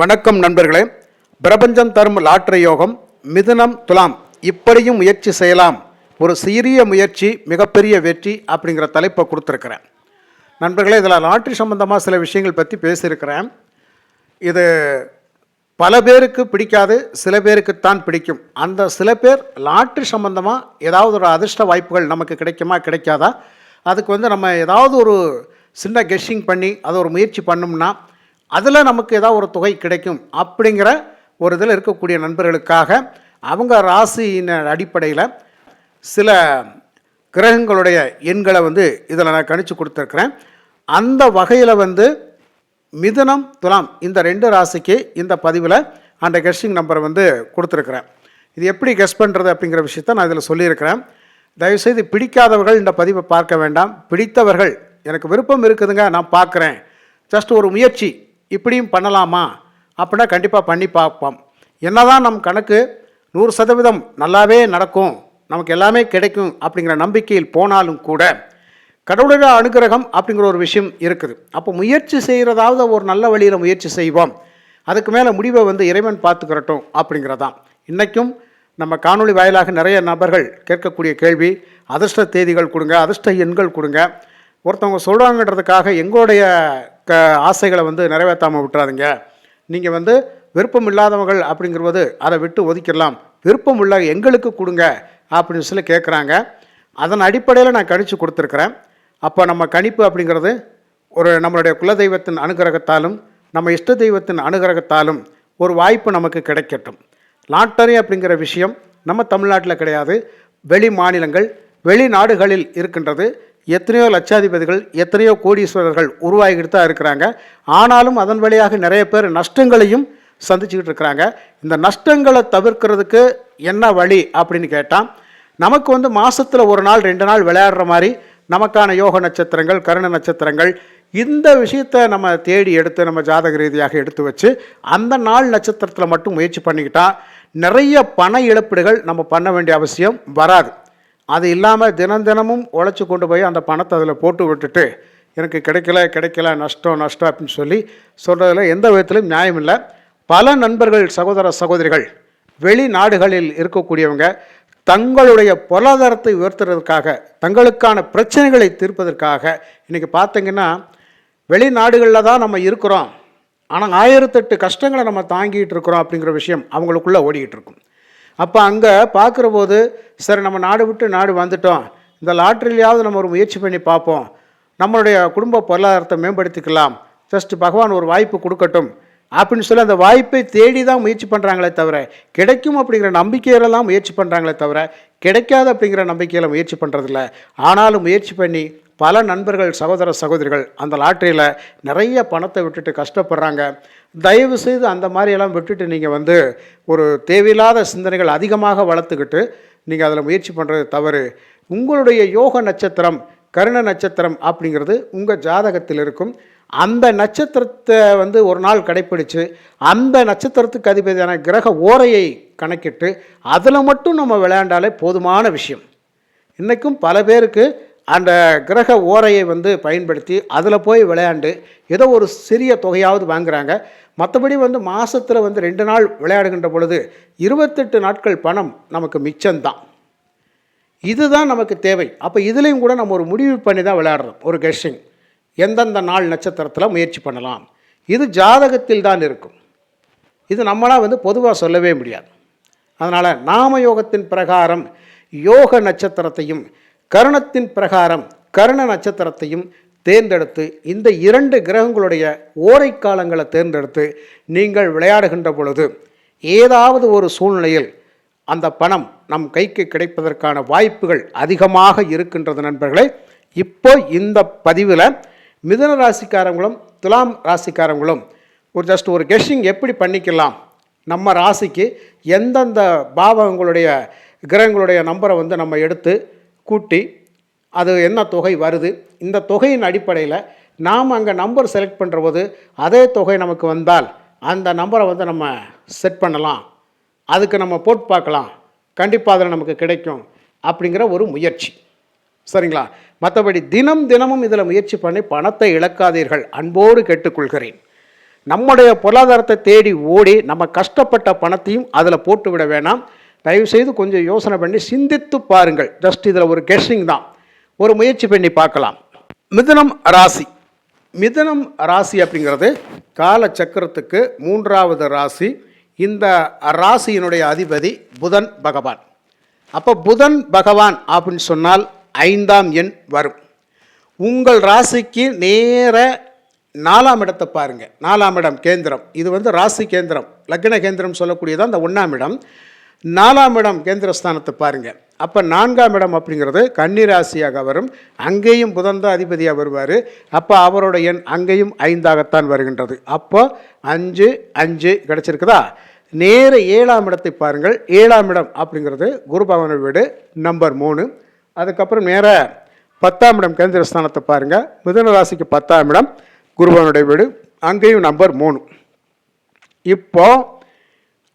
வணக்கம் நண்பர்களே. பிரபஞ்சம் தரும் லாட்டரி யோகம் மிதுனம் துலாம். இப்படியும் முயற்சி செய்யலாம். ஒரு சிறிய முயற்சி மிகப்பெரிய வெற்றி அப்படிங்கிற தலைப்பை கொடுத்துருக்குறேன். நண்பர்களே இதில் லாட்ரி சம்பந்தமாக சில விஷயங்கள் பற்றி பேசியிருக்கிறேன். இது பல பேருக்கு பிடிக்காது சில பேருக்குத்தான் பிடிக்கும். அந்த சில பேர் லாட்ரி சம்பந்தமாக ஏதாவது ஒரு அதிர்ஷ்ட வாய்ப்புகள் நமக்கு கிடைக்குமா கிடைக்காதா? அதுக்கு வந்து நம்ம ஏதாவது ஒரு சின்ன கெஸ்ஸிங் பண்ணி அதை ஒரு முயற்சி பண்ணோம்னா அதில் நமக்கு ஏதாவது ஒரு தொகை கிடைக்கும் அப்படிங்கிற ஒரு இதில் இருக்கக்கூடிய நண்பர்களுக்காக அவங்க ராசியின் அடிப்படையில் சில கிரகங்களுடைய எண்களை வந்து இதில் நான் கணிச்சு கொடுத்துருக்குறேன். அந்த வகையில் வந்து மிதுனம் துலாம் இந்த ரெண்டு ராசிக்கு இந்த பதிவில் அந்த கெஸ்டிங் நம்பரை வந்து கொடுத்துருக்குறேன். இது எப்படி கெஸ் பண்ணுறது அப்படிங்கிற விஷயத்த நான் இதில் சொல்லியிருக்கிறேன். தயவுசெய்து பிடிக்காதவர்கள் இந்த பதிவை பார்க்க வேண்டாம். பிடித்தவர்கள் எனக்கு விருப்பம் இருக்குதுங்க நான் பார்க்குறேன். ஜஸ்ட் ஒரு முயற்சி இப்படியும் பண்ணலாமா? அப்படின்னா கண்டிப்பாக பண்ணி பார்ப்போம். என்னதான் நம் கணக்கு நூறு சதவீதம் நல்லாவே நடக்கும் நமக்கு எல்லாமே கிடைக்கும் அப்படிங்கிற நம்பிக்கையில் போனாலும் கூட கடவுளுடைய அனுகிரகம் அப்படிங்கிற ஒரு விஷயம் இருக்குது. அப்போ முயற்சி செய்கிறதாவது ஒரு நல்ல வழியில் முயற்சி செய்வோம். அதுக்கு மேலே முடிவை வந்து இறைவன் பார்த்துக்கிறட்டும் அப்படிங்கிறதான். இன்றைக்கும் நம்ம காணொளி வாயிலாக நிறைய நபர்கள் கேட்கக்கூடிய கேள்வி அதிர்ஷ்ட தேதிகள் கொடுங்க அதிர்ஷ்ட எண்கள் கொடுங்க. ஒருத்தவங்க சொல்கிறாங்கன்றதுக்காக எங்களுடைய க ஆசைகளை வந்து நிறைவேற்றாமல் விட்டுறாதீங்க. நீங்கள் வந்து விருப்பம் இல்லாதவங்கள் அப்படிங்கிறது அதை விட்டு ஒதுக்கிடலாம். விருப்பம் உள்ள எங்களுக்கு கொடுங்க அப்படின்னு சொல்லி கேட்குறாங்க அதன் அடிப்படையில் நான் கணிச்சு கொடுத்துருக்குறேன். அப்போ நம்ம கணிப்பு அப்படிங்கிறது ஒரு நம்மளுடைய குலதெய்வத்தின் அனுகிரகத்தாலும் நம்ம இஷ்ட தெய்வத்தின் அனுகிரகத்தாலும் ஒரு வாய்ப்பு நமக்கு கிடைக்கட்டும். லாட்டரி அப்படிங்கிற விஷயம் நம்ம தமிழ்நாட்டில் கிடையாது. வெளி மாநிலங்கள் வெளிநாடுகளில் இருக்கின்றது. எத்தனையோ லட்சாதிபதிகள் எத்தனையோ கோடீஸ்வரர்கள் உருவாகிட்டு தான் இருக்கிறாங்க. ஆனாலும் அதன் வழியாக நிறைய பேர் நஷ்டங்களையும் சந்திச்சுக்கிட்டு இருக்கிறாங்க. இந்த நஷ்டங்களை தவிர்க்கிறதுக்கு என்ன வழி அப்படின்னு கேட்டால் நமக்கு வந்து மாதத்தில் ஒரு நாள் ரெண்டு நாள் விளையாடுற மாதிரி நமக்கான யோக நட்சத்திரங்கள் கருண நட்சத்திரங்கள் இந்த விஷயத்தை நம்ம தேடி எடுத்து நம்ம ஜாதக ரீதியாக எடுத்து வச்சு அந்த நாள் நட்சத்திரத்தில் மட்டும் முயற்சி பண்ணிக்கிட்டால் நிறைய பண இழப்பீடுகள் நம்ம பண்ண வேண்டிய அவசியம் வராது. அது இல்லாமல் தினம் தினமும் உழைச்சி கொண்டு போய் அந்த பணத்தை அதில் போட்டு விட்டுட்டு எனக்கு கிடைக்கல கிடைக்கல நஷ்டம் நஷ்டம் அப்படின்னு சொல்லி சொல்கிறதுல எந்த விதத்திலும் நியாயம் இல்லை. பல நண்பர்கள் சகோதர சகோதரிகள் வெளிநாடுகளில் இருக்கக்கூடியவங்க தங்களுடைய பொருளாதாரத்தை உயர்த்துறதுக்காக தங்களுக்கான பிரச்சனைகளை தீர்ப்பதற்காக இன்றைக்கி பார்த்தீங்கன்னா வெளிநாடுகளில் தான் நம்ம இருக்கிறோம். ஆனால் ஆயிரத்தெட்டு கஷ்டங்களை நம்ம தாங்கிட்டு இருக்கிறோம் அப்படிங்கிற விஷயம் அவங்களுக்குள்ளே ஓடிக்கிட்டு இருக்கும். அப்போ அங்கே பார்க்குற போது சரி நம்ம நாடு விட்டு நாடு வந்துட்டோம். இந்த லாட்ரிலையாவது நம்ம ஒரு முயற்சி பண்ணி பார்ப்போம். நம்மளுடைய குடும்ப பொருளாதாரத்தை மேம்படுத்திக்கலாம். ஜஸ்ட் பகவான் ஒரு வாய்ப்பு கொடுக்கட்டும். அப்படின்னு சொல்லி அந்த வாய்ப்பை தேடி தான் முயற்சி பண்ணுறாங்களே தவிர கிடைக்கும் அப்படிங்கிற நம்பிக்கையில தான் முயற்சி பண்ணுறாங்களே தவிர கிடைக்காது அப்படிங்கிற நம்பிக்கையில் முயற்சி பண்ணுறதில்ல ஆனாலும் முயற்சி பண்ணி பல நண்பர்கள் சகோதர சகோதரிகள் அந்த லாட்டரியில் நிறைய பணத்தை விட்டுட்டு கஷ்டப்படுறாங்க. தயவு செய்து அந்த மாதிரியெல்லாம் விட்டுட்டு நீங்கள் வந்து ஒரு தேவையில்லாத சிந்தனைகள் அதிகமாக வளர்த்துக்கிட்டு நீங்கள் அதில் முயற்சி பண்ணுறது தவறு. உங்களுடைய யோக நட்சத்திரம் கருண நட்சத்திரம் அப்படிங்கிறது உங்கள் ஜாதகத்தில் இருக்கும். அந்த நட்சத்திரத்தை வந்து ஒரு நாள் கடைப்பிடித்து அந்த நட்சத்திரத்துக்கு அதிபதியான கிரக ஓரையை கணக்கிட்டு அதில் மட்டும் நம்ம விளையாண்டாலே போதுமான விஷயம். இன்றைக்கும் பல பேருக்கு அந்த கிரக ஓரையை வந்து பயன்படுத்தி அதில் போய் விளையாண்டு ஏதோ ஒரு சிறிய தொகையாவது வாங்குறாங்க. மற்றபடி வந்து மாதத்தில் வந்து ரெண்டு நாள் விளையாடுகின்ற பொழுது இருபத்தெட்டு நாட்கள் பணம் நமக்கு மிச்சம்தான். இதுதான் நமக்கு தேவை. அப்போ இதுலேயும் கூட நம்ம ஒரு முடிவு பண்ணி தான் விளையாடுறோம். ஒரு கெஷிங் எந்தெந்த நாள் நட்சத்திரத்தில் முயற்சி பண்ணலாம். இது ஜாதகத்தில் தான் இருக்கும். இது நம்மளால் வந்து பொதுவாக சொல்லவே முடியாது. அதனால் நாம யோகத்தின் பிரகாரம் யோக நட்சத்திரத்தையும் கருணத்தின் பிரகாரம் கருண நட்சத்திரத்தையும் தேர்ந்தெடுத்து இந்த இரண்டு கிரகங்களுடைய ஓரை காலங்களை தேர்ந்தெடுத்து நீங்கள் விளையாடுகின்ற பொழுது ஏதாவது ஒரு சூழ்நிலையில் அந்த பணம் நம் கைக்கு கிடைப்பதற்கான வாய்ப்புகள் அதிகமாக இருக்கின்றது நண்பர்களே. இப்போ இந்த பதிவில் மிதுன ராசிக்காரங்களும் துலாம் ராசிக்காரங்களும் ஒரு ஜஸ்ட் ஒரு கெஸ்ஸிங் எப்படி பண்ணிக்கலாம்? நம்ம ராசிக்கு எந்தெந்த பாவங்களுடைய கிரகங்களுடைய நம்பரை வந்து நம்ம எடுத்து கூட்டி அது என்ன தொகை வருது? இந்த தொகையின் அடிப்படையில் நாம் அங்கே நம்பர் செலக்ட் பண்ணுற போது அதே தொகை நமக்கு வந்தால் அந்த நம்பரை வந்து நம்ம செட் பண்ணலாம். அதுக்கு நம்ம போட்டு பார்க்கலாம். கண்டிப்பாக அதில் நமக்கு கிடைக்கும் அப்படிங்கிற ஒரு முயற்சி. சரிங்களா? மற்றபடி தினம் தினமும் இதில் முயற்சி பண்ணி பணத்தை இழக்காதீர்கள். அன்போடு கேட்டுக்கொள்கிறேன். நம்முடைய பொருளாதாரத்தை தேடி ஓடி நம்ம கஷ்டப்பட்ட பணத்தையும் அதில் போட்டு விட வேணாம். தயவுசெய்து கொஞ்சம் யோசனை பண்ணி சிந்தித்து பாருங்கள். ஜஸ்ட் இதில் ஒரு கெஸ்டிங் தான். ஒரு முயற்சி பண்ணி பார்க்கலாம். மிதுனம் ராசி. மிதுனம் ராசி அப்படிங்கிறது கால சக்கரத்துக்கு மூன்றாவது ராசி. இந்த ராசியினுடைய அதிபதி புதன் பகவான். அப்போ புதன் பகவான் அப்படின்னு சொன்னால் ஐந்தாம் எண் வரும். உங்கள் ராசிக்கு நேர நாலாம் இடத்தை பாருங்கள் நாலாம் இடம் கேந்திரம். இது வந்து ராசி கேந்திரம். லக்ன கேந்திரம் சொல்லக்கூடியதான் அந்த ஒன்றாம் இடம். நாலாம் இடம் கேந்திரஸ்தானத்தை பாருங்கள் அப்போ நான்காம் இடம் அப்படிங்கிறது கன்னிராசியாக வரும். அங்கேயும் புதன் தான் அதிபதியாக வருவார். அப்போ அவரோட எண் அங்கேயும் ஐந்தாகத்தான் வருகின்றது. அப்போ அஞ்சு அஞ்சு கிடச்சிருக்குதா? நேர ஏழாம் இடத்தை பாருங்கள். ஏழாம் இடம் அப்படிங்கிறது குரு வீடு நம்பர் மூணு. அதுக்கப்புறம் நேர பத்தாம் இடம் கேந்திர ஸ்தானத்தை பாருங்கள் மிதுன ராசிக்கு பத்தாம் இடம் குருபவனுடைய வீடு. அங்கேயும் நம்பர் மூணு. இப்போ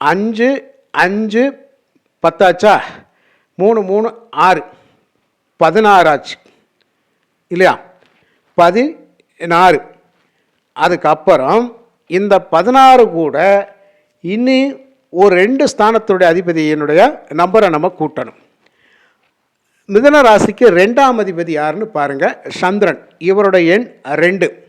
அஞ்சு அஞ்சு பத்தாச்சா? மூணு மூணு ஆறு. பதினாறாச்சு. இல்லையா? பதினாறு. அதுக்கப்புறம் இந்த பதினாறு கூட இனி ஒரு ரெண்டு ஸ்தானத்துடைய அதிபதியினுடைய நம்பரை நம்ம கூட்டணும். மிதுன ராசிக்கு ரெண்டாம் அதிபதி யாருன்னு பாருங்கள் சந்திரன். இவருடைய எண் ரெண்டு.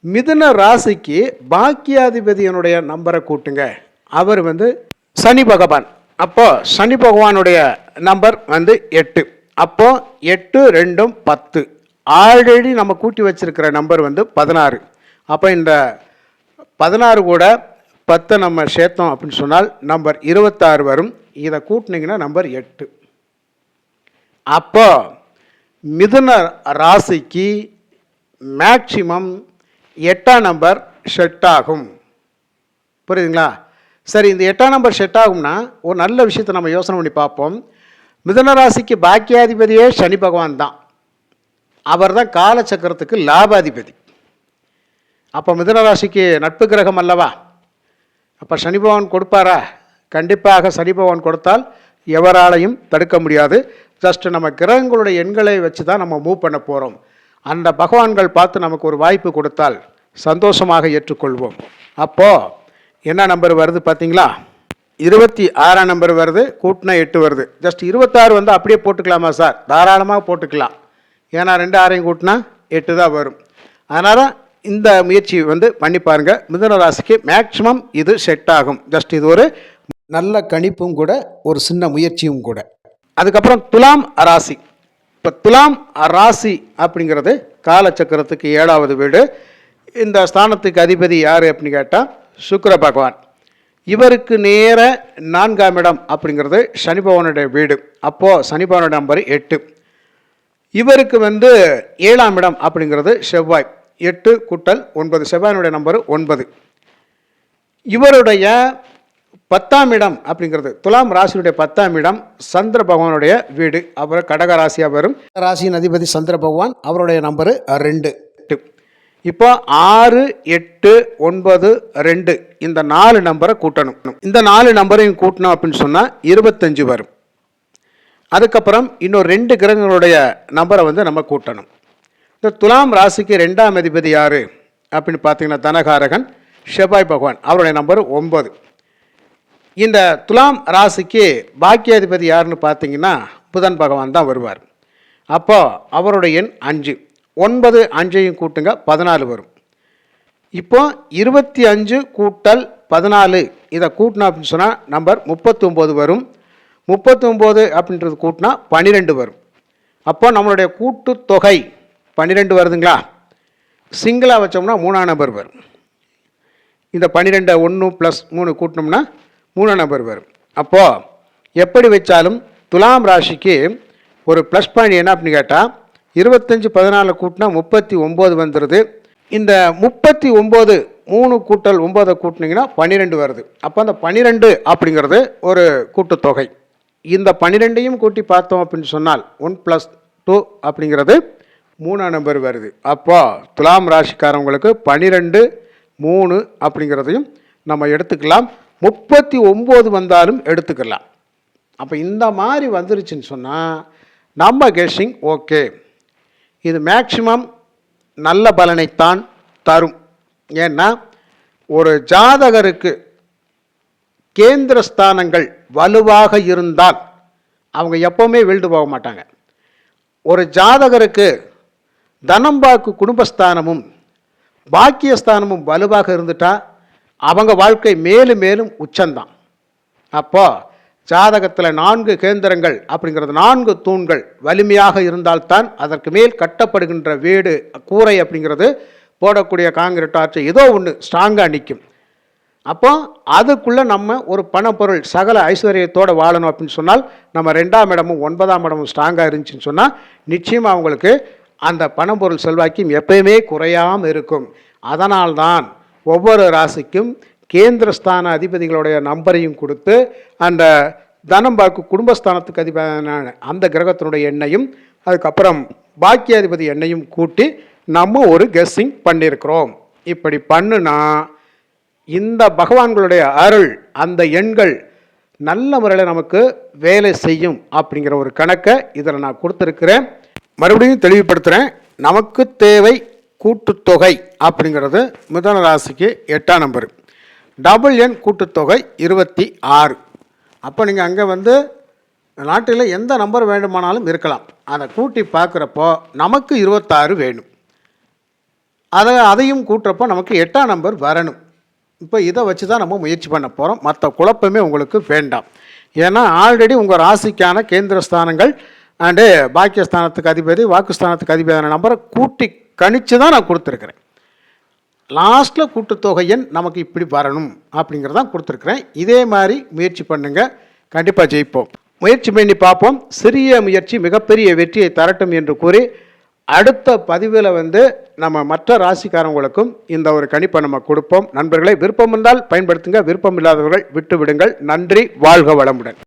மிதன ராசிக்கு பாக்கியாதிபதியினுடைய நம்பரை கூட்டுங்க. அவர் வந்து சனி பகவான். அப்போது சனி பகவானுடைய நம்பர் வந்து எட்டு. அப்போது எட்டு ரெண்டும் பத்து. ஆல்ரெடி நம்ம கூட்டி வச்சிருக்கிற நம்பர் வந்து பதினாறு. அப்போ இந்த பதினாறு கூட பத்தை நம்ம சேர்த்தோம் அப்படின்னு சொன்னால் நம்பர் இருபத்தாறு வரும். இதை கூட்டினீங்கன்னா நம்பர் எட்டு. அப்போ மிதுன ராசிக்கு மேக்சிமம் எட்டாம் நம்பர் செட் ஆகும். புரியுதுங்களா? சரி இந்த எட்டாம் நம்பர் செட் ஆகும்னா ஒரு நல்ல விஷயத்தை நம்ம யோசனை பண்ணி பார்ப்போம். மிதனராசிக்கு பாக்கியாதிபதியே சனி பகவான் தான். அவர் தான் காலச்சக்கரத்துக்கு லாபாதிபதி. அப்போ மிதுன ராசிக்கு நட்பு கிரகம் அல்லவா? அப்போ சனி பகவான் கொடுப்பாரா? கண்டிப்பாக சனி பகவான் கொடுத்தால் எவராலையும் தடுக்க முடியாது. ஜஸ்ட் நம்ம கிரகங்களுடைய எண்களை வச்சு தான் நம்ம மூவ் பண்ண போகிறோம் அந்த பகவான்கள் பார்த்து நமக்கு ஒரு வாய்ப்பு கொடுத்தால் சந்தோஷமாக ஏற்றுக்கொள்வோம். அப்போது என்ன நம்பர் வருது பார்த்தீங்களா? இருபத்தி ஆறாம் நம்பர் வருது கூட்டினா எட்டு வருது. ஜஸ்ட் இருபத்தாறு வந்து அப்படியே போட்டுக்கலாமா சார்? தாராளமாக போட்டுக்கலாம். ஏன்னா ரெண்டு ஆறையும் கூட்டினா எட்டு தான் வரும். அதனால் இந்த முயற்சி வந்து பண்ணி பாருங்கள் மிதன ராசிக்கு மேக்ஸிமம் இது செட் ஆகும். ஜஸ்ட் இது ஒரு நல்ல கணிப்பும் கூட ஒரு சின்ன முயற்சியும் கூட. அதுக்கப்புறம் துலாம் ராசி. இப்போ துலாம் ராசி அப்படிங்கிறது காலச்சக்கரத்துக்கு ஏழாவது வீடு. இந்த ஸ்தானத்துக்கு அதிபதி யார் அப்படின்னு கேட்டால் சுக்கர பகவான். இவருக்கு நேர நான்காம் இடம் அப்படிங்கிறது சனி பகவானுடைய வீடு. அப்போது சனி பகவானுடைய நம்பர் எட்டு. இவருக்கு வந்து ஏழாம் இடம் அப்படிங்கிறது செவ்வாய். எட்டு குட்டல் ஒன்பது. செவ்வாயினுடைய நம்பர் ஒன்பது. இவருடைய பத்தாம் இடம் அப்படிங்கிறது துலாம் ராசியுடைய பத்தாம் இடம் சந்திர பகவானுடைய வீடு. அவர் கடக ராசியாக வரும். ராசியின் அதிபதி சந்திர பகவான் அவருடைய நம்பரு ரெண்டு. இப்போ ஆறு எட்டு ஒன்பது ரெண்டு. இந்த நாலு நம்பரை கூட்டணும். இந்த நாலு நம்பரையும் கூட்டணும் அப்படின்னு சொன்னால் இருபத்தஞ்சு வரும். அதுக்கப்புறம் இன்னும் ரெண்டு கிரகங்களுடைய நம்பரை வந்து நம்ம கூட்டணும். இந்த துலாம் ராசிக்கு ரெண்டாம் அதிபதி யார்? அப்படின்னு பார்த்தீங்கன்னா தனகாரகன் ஷெபாய் பகவான். அவருடைய நம்பர் ஒம்பது இந்த துலாம் ராசிக்கு பாக்கியாதிபதி யாருன்னு பார்த்தீங்கன்னா புதன் பகவான் தான் வருவார். அப்போ அவருடைய எண் அஞ்சு. ஒன்பது அஞ்சையும் கூட்டுங்க பதினாலு வரும். இப்போ இருபத்தி அஞ்சு கூட்டல் பதினாலு இதை கூட்டினோம் அப்படின்னு சொன்னால் நம்பர் முப்பத்தொம்போது வரும். முப்பத்தொம்போது அப்படின்றது கூட்டினா பன்னிரெண்டு வரும். அப்போ நம்மளுடைய கூட்டுத்தொகை பன்னிரெண்டு வருதுங்களா? சிங்கிளாக வச்சோம்னா மூணாம் நம்பர் வரும். இந்த பன்னிரெண்டை ஒன்று ப்ளஸ் மூணு கூட்டினோம்னா மூணாம் நம்பர் வரும். அப்போது எப்படி வச்சாலும் துலாம் ராசிக்கு ஒரு ப்ளஸ் பாயிண்ட் என்ன அப்படின்னு கேட்டால் இருபத்தஞ்சி பதினாலு கூட்டினா முப்பத்தி ஒம்பது வந்துடுது இந்த முப்பத்தி ஒம்பது மூணு கூட்டல் ஒம்போதை கூட்டினீங்கன்னா பன்னிரெண்டு வருது. அப்போ அந்த பன்னிரெண்டு அப்படிங்கிறது ஒரு கூட்டுத்தொகை. இந்த பன்னிரெண்டையும் கூட்டி பார்த்தோம் அப்படின்னு சொன்னால் ஒன் ப்ளஸ் டூ அப்படிங்கிறது மூணாம் நம்பர் வருது. அப்போ துலாம் ராசிக்காரவங்களுக்கு பன்னிரெண்டு மூணு அப்படிங்கிறதையும் நம்ம எடுத்துக்கலாம். முப்பத்தி ஒம்பது வந்தாலும் எடுத்துக்கலாம். அப்போ இந்த மாதிரி வந்துருச்சுன்னு சொன்னால் நம்ம கெஷிங் ஓகே இது மேக்சிமம் நல்ல பலனைத்தான் தரும். ஏன்னா ஒரு ஜாதகருக்கு கேந்திர ஸ்தானங்கள் வலுவாக இருந்தால் அவங்க எப்போவுமே வீழ்ந்து போக மாட்டாங்க. ஒரு ஜாதகருக்கு தனம்பாக்கு குடும்பஸ்தானமும் பாக்கியஸ்தானமும் வலுவாக இருந்துட்டால் அவங்க வாழ்க்கை மேலும் மேலும் உச்சந்தான் அப்போது ஜாதகத்தில் நான்கு கேந்திரங்கள் அப்படிங்கிறது நான்கு தூண்கள். வலிமையாக இருந்தால்தான் அதற்கு மேல் கட்டப்படுகின்ற வீடு கூரை அப்படிங்கிறது போடக்கூடிய காங்கிரீட் ஆட்சி ஏதோ ஒன்று ஸ்ட்ராங்காக நிற்கும் அப்போ அதுக்குள்ளே நம்ம ஒரு பணப்பொருள் சகல ஐஸ்வர்யத்தோடு வாழணும் அப்படின்னு சொன்னால் நம்ம ரெண்டாம் இடமும் ஒன்பதாம் இடமும் ஸ்ட்ராங்காக இருந்துச்சுன்னு சொன்னால் நிச்சயமாக அவங்களுக்கு அந்த பணப்பொருள் செல்வாக்கியம் எப்பயுமே குறையாமல் இருக்கும். அதனால்தான் ஒவ்வொரு ராசிக்கும் கேந்திரஸ்தான அதிபதிகளுடைய நம்பரையும் கொடுத்து அந்த தனம் பார்க்கும் குடும்பஸ்தானத்துக்கு அதிபதியான அந்த கிரகத்தினுடைய எண்ணையும் அதுக்கப்புறம் பாக்கியாதிபதி எண்ணையும் கூட்டி நம்ம ஒரு கெஸ்ஸிங் பண்ணியிருக்கிறோம். இப்படி பண்ணுனா இந்த பகவான்களுடைய அருள் அந்த எண்கள் நல்ல முறையில் நமக்கு வேலை செய்யும் அப்படிங்கிற ஒரு கணக்கை இதில் நான் கொடுத்துருக்கிறேன். மறுபடியும் தெளிவுபடுத்துகிறேன் நமக்கு தேவை கூட்டுத்தொகை அப்படிங்கிறது மிதன ராசிக்கு எட்டாம் நம்பர். டபுள் எண் கூட்டுத்தொகை இருபத்தி ஆறு. அப்போ நீங்கள் அங்கே வந்து நாட்டில் எந்த நம்பர் வேண்டுமானாலும் இருக்கலாம். அதை கூட்டி பார்க்குறப்போ நமக்கு இருபத்தாறு வேணும். அதை அதையும் கூட்டுறப்போ நமக்கு எட்டாம் நம்பர் வரணும். இப்போ இதை வச்சு தான் நம்ம முயற்சி பண்ண போகிறோம் மற்ற குழப்பமே உங்களுக்கு வேண்டாம். ஏன்னா ஆல்ரெடி உங்கள் ராசிக்கான கேந்திர ஸ்தானங்கள் அண்டு பாக்கியஸ்தானத்துக்கு அதிபதி வாக்குஸ்தானத்துக்கு அதிபதியான நம்பரை கூட்டி கணிச்சு தான் நான் கொடுத்துருக்குறேன். லாஸ்ட்டில் கூட்டுத்தொகை எண் நமக்கு இப்படி வரணும் அப்படிங்கிறதான் கொடுத்துருக்குறேன். இதே மாதிரி முயற்சி பண்ணுங்கள் கண்டிப்பாக ஜெயிப்போம். முயற்சி பண்ணி பார்ப்போம். சிறிய முயற்சி மிகப்பெரிய வெற்றியை தரட்டும் என்று கூறி அடுத்த பதிவில் வந்து நம்ம மற்ற ராசிக்காரங்களுக்கும் இந்த ஒரு கணிப்பை நம்ம கொடுப்போம். நண்பர்களை விருப்பம் இருந்தால் பயன்படுத்துங்க. விருப்பம் இல்லாதவர்கள் விட்டு விடுங்கள் நன்றி. வாழ்க வளமுடன்.